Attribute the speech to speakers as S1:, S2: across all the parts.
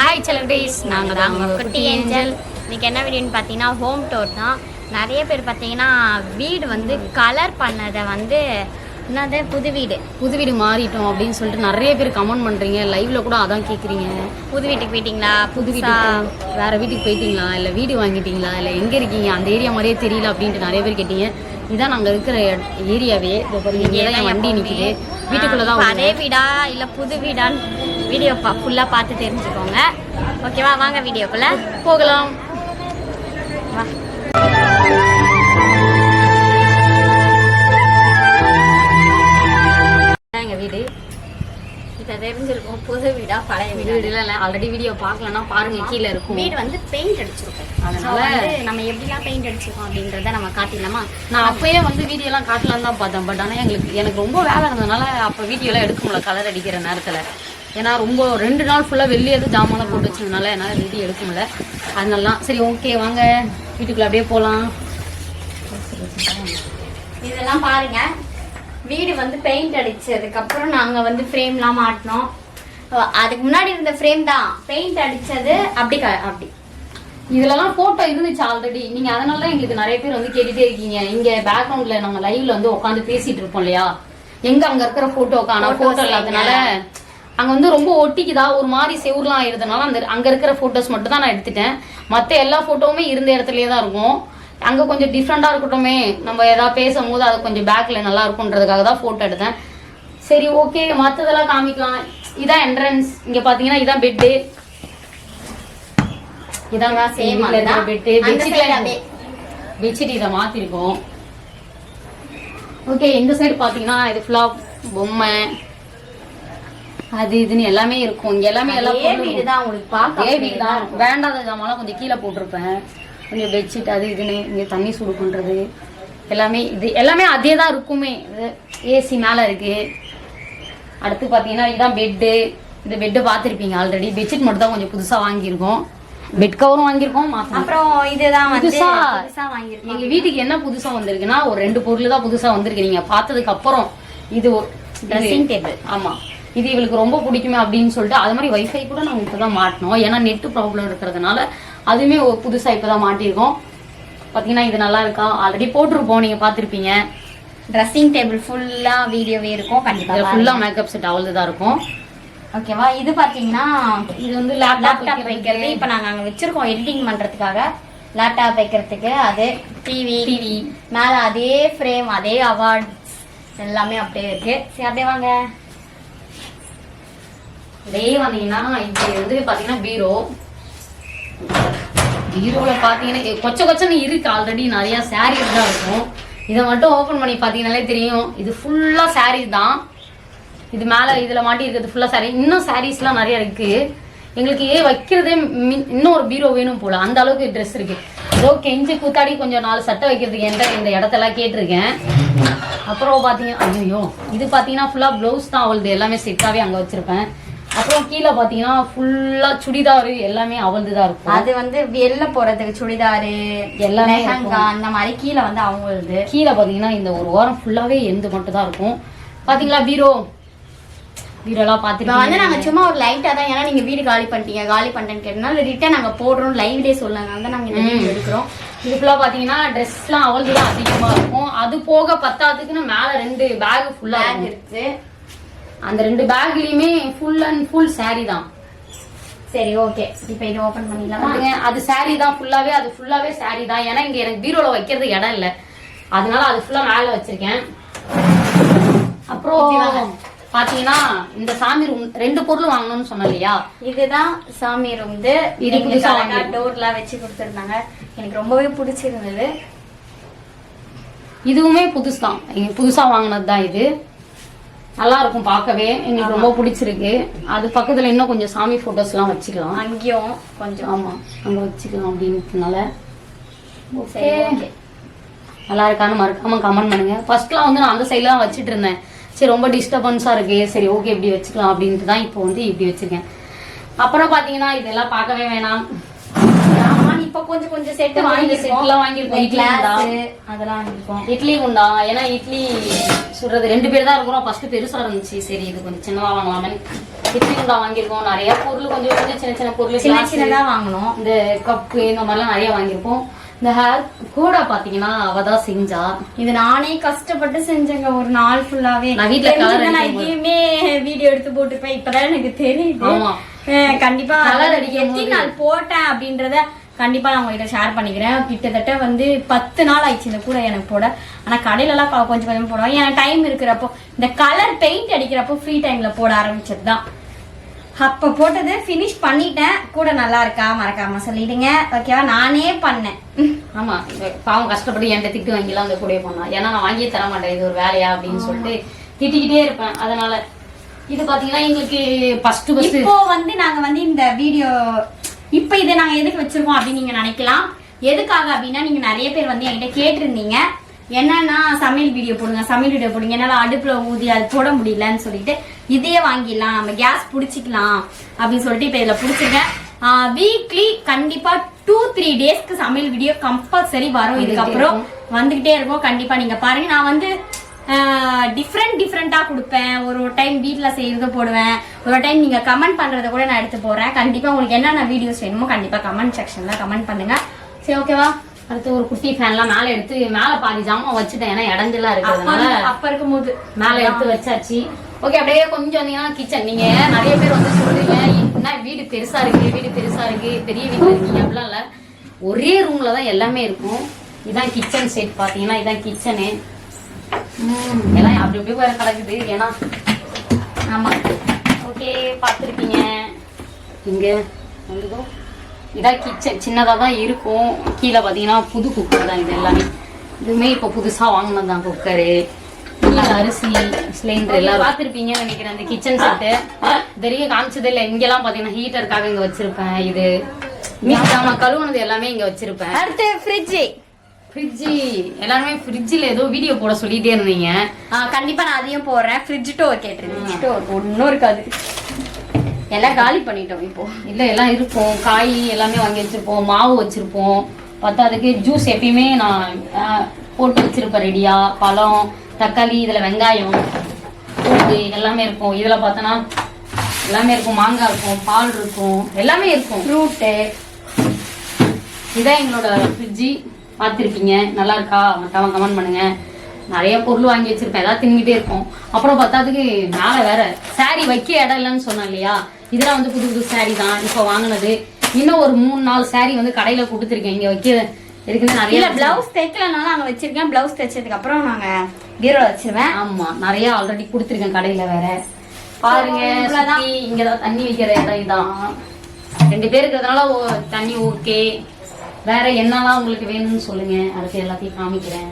S1: Hi celebrities நாங்கள் தான் குட்டி ஏஞ்சல் இன்னைக்கு என்ன வீடியோன்னு பார்த்தீங்கன்னா ஹோம் டூர் தான். நிறைய பேர் பார்த்தீங்கன்னா வீடு வந்து கலர் பண்ணதை வந்து என்னது புது வீடு.
S2: புது வீடு மாறிட்டோம் அப்படின்னு சொல்லிட்டு நிறைய பேர் கமெண்ட் பண்றீங்க. லைவ்ல கூட அதான் கேக்குறீங்க.
S1: புது வீட்டுக்கு போயிட்டீங்களா?
S2: புது வீட்டுக்கு வேற வீட்டுக்கு போயிட்டீங்களா? இல்ல வீடு வாங்கிட்டீங்களா? இல்ல எங்க இருக்கீங்க? அந்த ஏரியா மாதிரியே தெரியல அப்படின்ட்டு நிறைய பேர் கேட்டீங்க. இதான் நாங்க இருக்கிற ஏரியாவே வண்டி நிக்குது. வீட்டுக்குள்ள தான்
S1: அதே வீடா இல்லை புது வீடான்னு வீடியோ பா ஃபுல்லாக பார்த்து தெரிஞ்சுக்கோங்க. ஓகேவா வாங்க வீடியோக்குள்ள
S2: போகலாம்.
S1: வா.
S2: இதான் எங்க வீடு.
S1: இப்போ தெரிஞ்சிருக்கும். புது வீடா பழைய
S2: வீடு? வீடுல ஆல்ரெடி வீடியோ பார்க்கலன்னா பாருங்க கீழே இருக்கும்.
S1: வீடு வந்து பெயிண்ட் அடிச்சிருக்கோம்.
S2: அதனால
S1: நம்ம எப்படிலாம் பெயிண்ட் அடிச்சிருக்கோம் அப்படின்றத நம்ம காட்டிடலாமா?
S2: நான் அப்பயே வந்து வீடியோ எல்லாம் காட்டலாம் தான் பார்த்தேன். பட் ஆனால் எங்களுக்கு எனக்கு ரொம்ப வேலை இருந்ததுனால அப்போ வீடியோ எல்லாம் எடுக்க முடியல கலர் அடிக்கிற நேரத்தில். ஏன்னா ரொம்ப ரெண்டு நாள் ஃபுல்லாக வெளியே எதுவும் ஜாமான்லாம் போட்டு வச்சதுனால என்னால் வீடியோ எடுக்க முடியல. அதனாலாம் சரி ஓகே வாங்க. வீட்டுக்குள்ள அப்படியே போகலாம்
S1: இதெல்லாம் பாருங்க. வீடு வந்து பெயிண்ட் அடிச்சதுக்கு அப்புறம் நாங்க வந்து ஃப்ரேம்லாம் மாட்டினோம். அதுக்கு முன்னாடி இருந்த ஃப்ரேம் தான். பெயிண்ட் அடிச்சது அப்படி அப்படி.
S2: இதுலலாம் ஃபோட்டோ இருந்துச்சு ஆல்ரெடி நீங்கள் அதனால தான் எங்களுக்கு நிறைய பேர் வந்து கேட்டுட்டே இருக்கீங்க. இங்கே பேக்ரவுண்டில் நம்ம லைவ்ல வந்து உட்காந்து பேசிட்டு இருப்போம் இல்லையா? எங்க அங்க இருக்கிற ஃபோட்டோ காணா
S1: Photos
S2: ஃபோட்டோ இல்லாதனால அங்க வந்து ரொம்ப ஒட்டிக்குதா? ஒரு மாதிரி செவுர்லாம் ஆயிருந்தனால அந்த அங்க இருக்கிற ஃபோட்டோஸ் மட்டும் தான் நான் எடுத்துட்டேன். மத்த எல்லா ஃபோட்டோவுமே இருந்த இடத்துலயே தான் இருக்கும். அங்க கொஞ்சம் டிஃப்ரெண்டா இருக்கட்டுமே. நம்ம ஏதாவது பேசும்போது அது கொஞ்சம் பேக்ல நல்லா இருக்கும்ன்றதுக்காக தான் ஃபோட்டோ எடுத்தேன். சரி ஓகே மத்ததெல்லாம் காமிக்கலாம். இதான் என்ட்ரன்ஸ் இங்க பாத்தீங்கன்னா இதான் பெட்டு இதான்
S1: Same
S2: சேம். பெட்டு
S1: அப்படியே.
S2: பெட்ஷீட் இதை மாத்திருக்கோம். ஓகே இந்த சைடு பாத்தீங்கன்னா இது ஃபுல்லா பொம்மை. அது இதுன்னு எல்லாமே இருக்கும். இங்க எல்லாமே எல்லா
S1: அதே
S2: பொருளும்
S1: வீடு தான் உங்களுக்கு பார்க்க
S2: அதே வீடு தான் இருக்கும். வேண்டாத ஜாமான்லாம் கொஞ்சம் கீழே போட்டிருப்பேன். கொஞ்சம் பெட்ஷீட் அது இதுன்னு இங்க தண்ணி சூடு பண்றது. எல்லாமே இது எல்லாமே அதே தான் இருக்குமே. ஏசி மேல இருக்கு. அடுத்து பாத்தீங்கன்னா இதான் பெட்டு இந்த பெட்டு பார்த்துருப்பீங்க ஆல்ரெடி பெட்ஷீட் மட்டும் தான் கொஞ்சம் புதுசா வாங்கியிருக்கோம். பெட் கவரும் வாங்கியிருக்கோம்.
S1: அப்புறம் இதுதான்
S2: புதுசா?
S1: வாங்கியிருக்கோம்.
S2: எங்க வீட்டுக்கு என்ன புதுசா வந்திருக்குன்னா ஒரு ரெண்டு பொருள் தான் புதுசா வந்திருக்கு நீங்க பார்த்ததுக்கு அப்புறம் இது ஒரு
S1: Dressing table.
S2: ஆமா. இது இவளுக்கு ரொம்ப பிடிக்குமே அப்படின்னு சொல்லிட்டு அது மாதிரி வைஃபை கூட நாங்க இப்பதான் மாட்டினோம். ஏன்னா நெட் ப்ராப்ளம் இருக்கிறதுனால அதுவுமே ஒரு புதுசா இப்பதான் மாட்டியிருக்கோம். பாத்தீங்கன்னா இது நல்லா இருக்கா? ஆல்ரெடி போட்டிருப்போம் நீங்க பாத்திருப்பீங்க
S1: ட்ரெஸ்ஸிங் டேபிள் ஃபுல்லா வீடியோவே இருக்கும் கண்டிப்பா
S2: இதுல ஃபுல்லா மேக்கப் செட் அவ்வளவு தான் இருக்கும்.
S1: ஓகேவா இது பாத்தீங்கன்னா
S2: இது வந்து லேப்டாப்
S1: வைக்கிறது. இப்ப நாங்க அங்க வச்சிருக்கோம் எடிட்டிங் பண்றதுக்காக. லேப்டாப் வைக்கிறதுக்கு அது டிவி
S2: டிவி
S1: மேல அதே ஃப்ரேம் அதே அவார்ட்ஸ் எல்லாமே அப்படியே இருக்கு. சரி அப்படியே வாங்க.
S2: அப்படியே வந்தீங்கன்னா இது வந்து பாத்தீங்கன்னா பீரோ. பீரோல பாத்தீங்கன்னா கொச்ச கொச்சன்னு இருக்கு ஆல்ரெடி நிறைய சாரீஸ் தான் இருக்கும். இதை மட்டும் ஓபன் பண்ணி பாத்தீங்கன்னாலே தெரியும். இது ஃபுல்லா சாரீஸ் தான். இது மேல இதுல மாட்டி இருக்கிறது ஃபுல்லா சாரீ இன்னும் சாரீஸ்லாம் நிறைய இருக்கு. எங்களுக்கு ஏ வைக்கிறதே இன்னும் ஒரு பீரோ வேணும் போல. அந்த அளவுக்கு ட்ரெஸ் இருக்கு. ஏதோ கெஞ்சி கூத்தாடி கொஞ்சம் நாலு சட்டை வைக்கிறதுக்கு எந்த இந்த இடத்தெல்லாம் கேட்டிருக்கேன். அப்புறம் பாத்தீங்கன்னா ஐயோ இது பாத்தீங்கன்னா ஃபுல்லா ப்ளவுஸ் தான். அவளுது எல்லாமே செட்டாவே அங்க வச்சிருப்பேன். அப்புறம் கீழே பாத்தீங்கன்னா ஃபுல்லா சுடிதார் எல்லாமே அவளது தான் இருக்கும்.
S1: அது வந்து வெளில போறதுக்கு சுடிதாரு
S2: எல்லாமே
S1: அந்த மாதிரி கீழே வந்து அவங்களது.
S2: கீழே பாத்தீங்கன்னா இந்த ஒரு வாரம் ஃபுல்லாவே எந்த மட்டும் தான் இருக்கும். பாத்தீங்களா பீரோ? பீரோலாம்
S1: இப்ப வந்து
S2: பாத்துட்டு
S1: நாங்க சும்மா ஒரு லைட்டா தான் ஏன்னா நீங்க வீடு காலி பண்ணிட்டீங்க காலி பண்ணிட்டேன்னு கேட்டனால ரிட்டர்ன் நாங்க போடுறோம் லைவ்லயே சொல்லுங்க வந்து நாங்க இந்த எடுக்கிறோம்.
S2: இது ஃபுல்லா பாத்தீங்கன்னா ட்ரெஸ்லாம் அவளது தான் அதிகமா இருக்கும். அது போக பத்தாதுக்குன்னு மேல ரெண்டு பேக் ஃபுல்லா
S1: பேக்
S2: இருக்கு
S1: இருக்கு.
S2: அந்த ரெண்டு பேக்லயுமே ஃபுல் அண்ட் ஃபுல் saree தான்.
S1: சரி ஓகே இப்போ இது ஓபன் பண்ணிடலாமா?
S2: அது saree தான் ஃபுல்லாவே அது ஃபுல்லாவே saree தான். ஏன்னா இங்க எனக்கு பீரோல வைக்கிறது இடம் இல்ல. அதனால அது ஃபுல்லா மேல வச்சிருக்கேன். அப்புறம் பாத்தீங்கன்னா இந்த சாமி ரூம் ரெண்டு பொருள் வாங்கணும்னு சொன்னேன் இல்லையா?
S1: இதுதான் சாமி வந்து
S2: இது.
S1: டோர்லாம் வச்சு கொடுத்துருந்தாங்க. எனக்கு ரொம்பவே பிடிச்சிருந்தது.
S2: இதுவுமே புதுசு தான். புதுசா வாங்கினது தான் இது. நல்லா இருக்கும் பார்க்கவே எங்களுக்கு ரொம்ப பிடிச்சிருக்கு. அது பக்கத்துல இன்னும் கொஞ்சம் சாமி போட்டோஸ் எல்லாம் வச்சுக்கலாம்.
S1: அங்கேயும் கொஞ்சம்.
S2: ஆமா அங்க வச்சுக்கலாம் அப்படின்றதுனால. நல்லா இருக்கான்னு மறக்காம கமெண்ட் பண்ணுங்க. ஃபர்ஸ்ட்லாம் வந்து நான் அந்த சைட்ல தான் வச்சுட்டு இருந்தேன். சரி ரொம்ப டிஸ்டர்பன்ஸா இருக்கு. சரி ஓகே இப்படி வச்சுக்கலாம் அப்படின்ட்டு தான் இப்போ வந்து இப்படி வச்சிருக்கேன். அப்புறம் பாத்தீங்கன்னா இதெல்லாம் பார்க்கவே வேணாம்.
S1: இப்ப கொஞ்சம் கொஞ்சம் செட் வாங்கிருக்கோம்
S2: செட்லாம் வாங்கியிருக்கோம். இட்லி
S1: அதெல்லாம் வாங்கிருக்கோம்
S2: இட்லி குண்டா ஏன்னா இட்லி சுடுறது ரெண்டு பேர் தான் இருக்கிறோம். ஃபர்ஸ்ட் பெருசா இருந்துச்சு. சரி இது கொஞ்சம் சின்னதா வாங்கலாமே இட்லி குண்டா வாங்கியிருக்கோம். நிறைய பொருள் கொஞ்சம் கொஞ்சம் சின்ன சின்ன பொருள்
S1: சின்ன சின்னதா வாங்கணும்
S2: இந்த கப்பு இந்த மாதிரிலாம் நிறைய வாங்கியிருப்போம் இந்த ஹேர் கூட பாத்தீங்கன்னா அவ தான் செஞ்சா.
S1: இது நானே கஷ்டப்பட்டு செஞ்சேங்க. ஒரு நாள் ஃபுல்லாவே
S2: நான் வீட்ல
S1: நான் இதையுமே வீடியோ எடுத்து போட்டுருப்பேன். இப்பதான் எனக்கு தெரியுது. கண்டிப்பா
S2: அடிக்கும்
S1: எத்தனை நாள் போட்டேன் அப்படின்றத கண்டிப்பா நான் உங்ககிட்ட ஷேர் பண்ணிக்கிறேன். கிட்டத்தட்ட வந்து பத்து நாள் ஆயிடுச்சு இந்த கூட எனக்கு போட. ஆனா கடையில எல்லாம் கொ- கொஞ்சம் கொஞ்சம் போடுவாங்க. எனக்கு டைம் இருக்கிறப்போ இந்த கலர் பெயிண்ட் அடிக்கிறப்போ ஃப்ரீ டைம்ல போட ஆரம்பிச்சது தான் அப்ப போட்டது ஃபினிஷ் பண்ணிட்டேன். கூட நல்லா இருக்கா? மறக்காம சொல்லிடுங்க. ஓகேவா நானே பண்ணேன்.
S2: ஆமா இவ பாவம் கஷ்டப்பட்டு என்கிட்ட திட்டு வாங்கிலாம் அந்த கூடயே பண்ணா ஏன்னா நான் வாங்கியே தர மாட்டேன். இது ஒரு வேலையா அப்படின்னு சொல்லிட்டு திட்டிக்கிட்டே இருப்பேன். அதனால இது பாத்தீங்கன்னா எங்களுக்கு ஃபர்ஸ்ட் ஃபர்ஸ்ட்
S1: இப்போ வந்து நாங்க வந்து இந்த வீடியோ இப்போ இதை நாங்க எதுக்கு வச்சிருக்கோம் அப்படின்னு நீங்க நினைக்கலாம். எதுக்காக அப்படின்னா நீங்க நிறைய பேர் வந்து என்கிட்ட கேட்டிருந்தீங்க. என்னன்னா சமையல் வீடியோ போடுங்க சமையல் வீடியோ போடுங்க. என்னால அடுப்புல ஊதி அது போட முடியலன்னு சொல்லிட்டு இதையே வாங்கிடலாம். நம்ம கேஸ் புடிச்சிக்கலாம் அப்படின்னு சொல்லிட்டு இப்போ இதுல புடிச்சிருக்கேன். வீக்லி கண்டிப்பா டூ த்ரீ டேஸ்க்கு சமையல் வீடியோ கம்பல்சரி வரும். இதுக்கப்புறம் வந்துகிட்டே இருக்கும். கண்டிப்பா நீங்க பாருங்க. நான் வந்து டிஃப்ரெண்ட் டிஃப்ரெண்ட்டாக கொடுப்பேன். ஒரு ஒரு டைம் வீட்டில் செய்கிறத போடுவேன். ஒரு டைம் நீங்கள் கமெண்ட் பண்ணுறத கூட நான் எடுத்து போடுறேன் கண்டிப்பாக உங்களுக்கு என்னென்ன வீடியோஸ் வேணுமோ கண்டிப்பாக கமெண்ட் செக்ஷனில் கமெண்ட் பண்ணுங்க. சரி ஓகேவா
S2: அடுத்து ஒரு குட்டி ஃபேன்லாம் மேல எடுத்து மேல பாதி ஜாமான் வச்சுட்டேன். ஏன்னா இடஞ்செல்லாம் இருக்கிறதுனால
S1: அப்போ இருக்கும்போது.
S2: மேல எடுத்து வச்சாச்சு. ஓகே அப்படியே கொஞ்சம் வந்தீங்கன்னா கிச்சன் நீங்க நிறைய பேர் வந்து சொல்றீங்க என்ன வீடு பெருசா இருக்கு? வீடு பெருசா இருக்கு? பெரிய வீட்டுல இருக்கீங்க? அப்படிலாம் இல்ல. ஒரே ரூம்ல தான் எல்லாமே இருக்கும். இதான் கிச்சன் செட் பாத்தீங்கன்னா இதான் கிச்சனு எல்லாம் அப்படி அப்படியே வேற கிடக்குது. ஏன்னா ஆமா. ஓகே பார்த்துருக்கீங்க இங்க வந்துதோ இதான் கிச்சன் சின்னதா தான் இருக்கும். கீழே பாத்தீங்கன்னா புது குக்கர் தான் இது எல்லாமே. இதுவுமே இப்போ புதுசா வாங்கினது தான் குக்கரு அரிசி சிலிண்டர் எல்லாம் பார்த்துருப்பீங்கன்னு நினைக்கிறேன் இந்த கிச்சன் செட்டு தெரிய காமிச்சது இல்லை. இங்கெல்லாம் பாத்தீங்கன்னா ஹீட்டருக்காக இங்க வச்சிருப்பேன். இது மீன் கழுவுனது எல்லாமே இங்க வச்சிருப்பேன்.
S1: அடுத்து ஃப்ரிட்ஜு
S2: ஃப்ரிட்ஜி எல்லாருமே ஃப்ரிட்ஜில் ஏதோ வீடியோ போட சொல்லிட்டே இருந்தீங்க.
S1: கண்டிப்பாக நான் அதையும் போடுறேன். ஃப்ரிட்ஜ் டோர் கேட்டிருந்தேன் ஸ்டோர் ஒன்றும் இருக்காது. எல்லாம் காலி பண்ணிட்டோம் இப்போ.
S2: இல்ல எல்லாம் இருக்கும். காய் எல்லாமே வாங்கி வச்சிருப்போம். மாவு வச்சிருப்போம். பத்தாதுக்கு ஜூஸ் எப்பயுமே நான் போட்டு வச்சிருப்பேன் ரெடியா பழம் தக்காளி இதுல வெங்காயம் பூண்டு எல்லாமே இருக்கும். இதுல பார்த்தோன்னா எல்லாமே இருக்கும். மாங்காய் இருக்கும். பால் இருக்கும். எல்லாமே இருக்கும்.
S1: ஃப்ரூட்டு
S2: இதான் எங்களோட ஃப்ரிட்ஜி பார்த்துருப்பீங்க. நல்லா இருக்கா? மற்றவங்க கமெண்ட் பண்ணுங்க. நிறைய பொருள் வாங்கி வச்சிருப்பேன். ஏதாவது தின்னுகிட்டே இருக்கும் அப்புறம் பத்தாதுக்கு மேலே வேற. saree வைக்க இடம் இல்லைன்னு சொன்னேன் இல்லையா? இதெல்லாம் வந்து புது புது saree தான். இப்போ வாங்கினது. இன்னும் ஒரு மூணு நாலு saree வந்து கடையில கொடுத்துருக்கேன். இங்க வைக்க இருக்குன்னு நிறைய
S1: பிளவுஸ் தைக்கலனாலும் அங்க வச்சிருக்கேன். பிளவுஸ் தைச்சதுக்கு அப்புறம் நாங்க பீரோ வச்சிருவேன்.
S2: ஆமா நிறைய ஆல்ரெடி கொடுத்துருக்கேன் கடையில வேற. பாருங்க. சுத்தி இங்கதான் தண்ணி வைக்கிற இடம் இதான். ரெண்டு பேர் இருக்கிறதுனால தண்ணி ஓகே வேற என்னலாம் உங்களுக்கு வேணும்னு சொல்லுங்க. அடுத்து எல்லாத்தையும் காமிக்கிறேன்.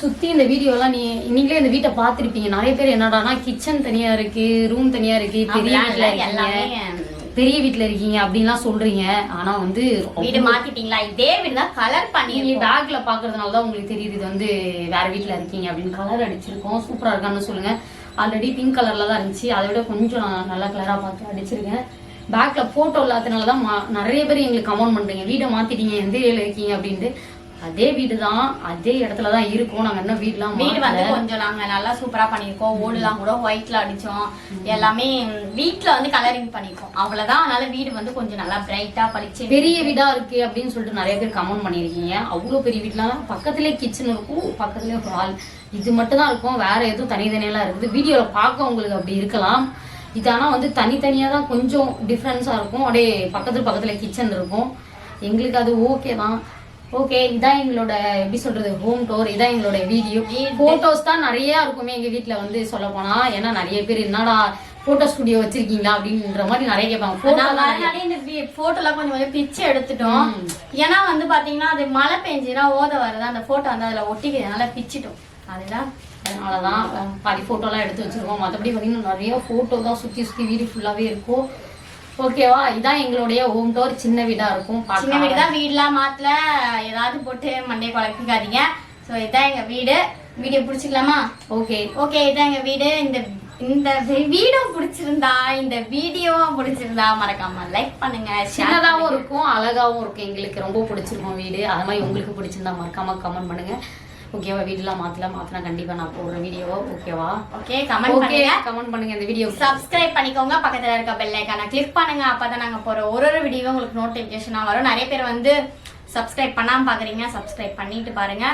S2: சுத்தி இந்த வீடியோலாம் நீ நீங்களே இந்த வீட்டை பார்த்திருப்பீங்க. நிறைய பேர் என்னடானா கிச்சன் தனியா இருக்கு ரூம் தனியா இருக்கு பெரிய வீட்ல இருக்கீங்க.
S1: எல்லாமே
S2: பெரிய வீட்ல இருக்கீங்க அப்படின்லாம் சொல்றீங்க. ஆனா வந்து
S1: வீடு மாத்திட்டீங்களா? இதே வீடு தான் கலர் பண்ணி
S2: பேக்ல பாக்குறதுனால தான் உங்களுக்கு தெரியுது இது வந்து வேற வீட்ல இருக்கீங்க அப்படின்னு. கலர் அடிச்சிருக்கோம். சூப்பரா இருக்கான்னு சொல்லுங்க. ஆல்ரெடி பிங்க் கலர்ல தான் இருந்துச்சு. அதை விட கொஞ்சம் நல்லா கலரா பார்த்து அடிச்சிருக்கேன். பேக்ல போட்டோ இல்லாதனால தான் நிறைய பேர் எங்களுக்கு கமெண்ட் பண்றீங்க. வீடை மாத்திட்டீங்க எந்த ஏரியால இருக்கீங்க அப்படின்ட்டு. அதே வீடு தான் அதே இடத்துல தான் இருக்கோம். நாங்க என்ன வீடுலாம்
S1: வீடு வந்து. கொஞ்சம் நாங்க நல்லா சூப்பரா பண்ணிருக்கோம் ஓடுலாம் கூட ஒயிட்ல அடிச்சோம். எல்லாமே வீட்ல வந்து கலரிங் பண்ணிருக்கோம் அவ்வளவுதான். அதனால வீடு வந்து கொஞ்சம் நல்லா பிரைட்டா பளிச்சு
S2: பெரிய வீடா இருக்கு அப்படின்னு சொல்லிட்டு நிறைய பேர் கமெண்ட் பண்ணிருக்கீங்க அவ்வளவு பெரிய வீட்லாம் பக்கத்துலயே கிச்சன் இருக்கும். பக்கத்துலயே ஒரு ஹால் இது மட்டும் தான் இருக்கும். வேற எதுவும் தனித்தனியெல்லாம் இருக்குது. வீடியோல பார்க்க உங்களுக்கு அப்படி இருக்கலாம். இது ஆனா வந்து தனித்தனியா தான் கொஞ்சம் டிஃப்ரென்ஸா இருக்கும். அப்படியே பக்கத்துல பக்கத்துல கிச்சன் இருக்கும். எங்களுக்கு அது ஓகே தான். ஓகே இதான் எங்களோட எப்படி சொல்றது ஹோம் டோர் இதான் எங்களோட வீடியோ போட்டோஸ் தான் நிறைய இருக்குமே எங்க வீட்ல வந்து சொல்ல போனா. ஏன்னா நிறைய பேர் என்னடா போட்டோ ஸ்டுடியோ வச்சிருக்கீங்களா அப்படின்ற மாதிரி நிறைய கேட்பாங்க.
S1: வரனாலே இந்த போட்டோலாம் கொஞ்சம் கொஞ்சம் பிச்சு எடுத்துட்டோம். ஏன்னா வந்து பாத்தீங்கன்னா அது மழை பெஞ்சுனா ஓத வருது அந்த போட்டோ வந்து அதுல ஒட்டிக்கிறதுனால பிச்சிட்டோம். அதுதான்
S2: அதனாலதான் அஹ், பாதி போட்டோலாம் எடுத்து வச்சிருக்கோம். மற்றபடி பார்த்தீங்கன்னா நிறைய போட்டோ தான் சுத்தி சுத்தி வீடு ஃபுல்லாவே இருக்கும். ஓகேவா இதான் எங்களுடைய ஹோம் டோர் சின்ன வீடா இருக்கும்.
S1: சின்ன வீடு தான் வீடுலாம் மாத்தல. ஏதாவது போட்டு மண்டே குழப்பிக்காதீங்க. ஸோ இதான் எங்க வீடு. வீடியோ பிடிச்சிக்கலாமா?
S2: ஓகே
S1: ஓகே இதான் எங்க வீடு. இந்த இந்த வீடியோ பிடிச்சிருந்தா இந்த வீடியோவும் பிடிச்சிருந்தா மறக்காம லைக் பண்ணுங்க. பண்ணுங்க.
S2: இருக்கும் அழகாவும் இருக்கும். எங்களுக்கு ரொம்ப பிடிச்சிருக்கும் வீடு. அது மாதிரி உங்களுக்கு பிடிச்சிருந்தா மறக்காம கமெண்ட் பண்ணுங்க. ஓகேவா வீடுலாம் மாத்தல. மாத்தினா கண்டிப்பா நான் போடுறேன் வீடியோவா ஓகேவா
S1: ஓகே கமெண்ட் பண்ணுங்க.
S2: கமெண்ட் பண்ணுங்க இந்த வீடியோ
S1: சப்ஸ்கிரைப் பண்ணிக்கோங்க. பக்கத்துல இருக்க பெல் ஐக்கான கிளிக் பண்ணுங்க. அப்பதான் நாங்க போற ஒரு ஒரு வீடியோ உங்களுக்கு நோட்டிபிகேஷனா வரும். நிறைய பேர் வந்து சப்ஸ்கிரைப் பண்ணாம பாக்குறீங்க. சப்ஸ்கிரைப் பண்ணிட்டு பாருங்க.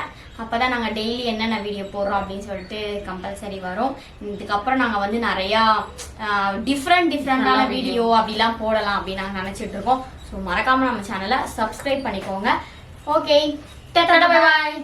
S1: அப்பதான் நாங்க டெய்லி என்னென்ன வீடியோ போடுறோம் அப்படின்னு சொல்லிட்டு கம்பல்சரி வரும். இதுக்கப்புறம் நாங்க வந்து நிறைய டிஃப்ரெண்ட் டிஃப்ரெண்டான வீடியோ அப்படிலாம் போடலாம் அப்படின்னு நாங்க நினைச்சிட்டு இருக்கோம். ஸோ மறக்காம நம்ம சேனலை சப்ஸ்கிரைப் பண்ணிக்கோங்க. Okay bye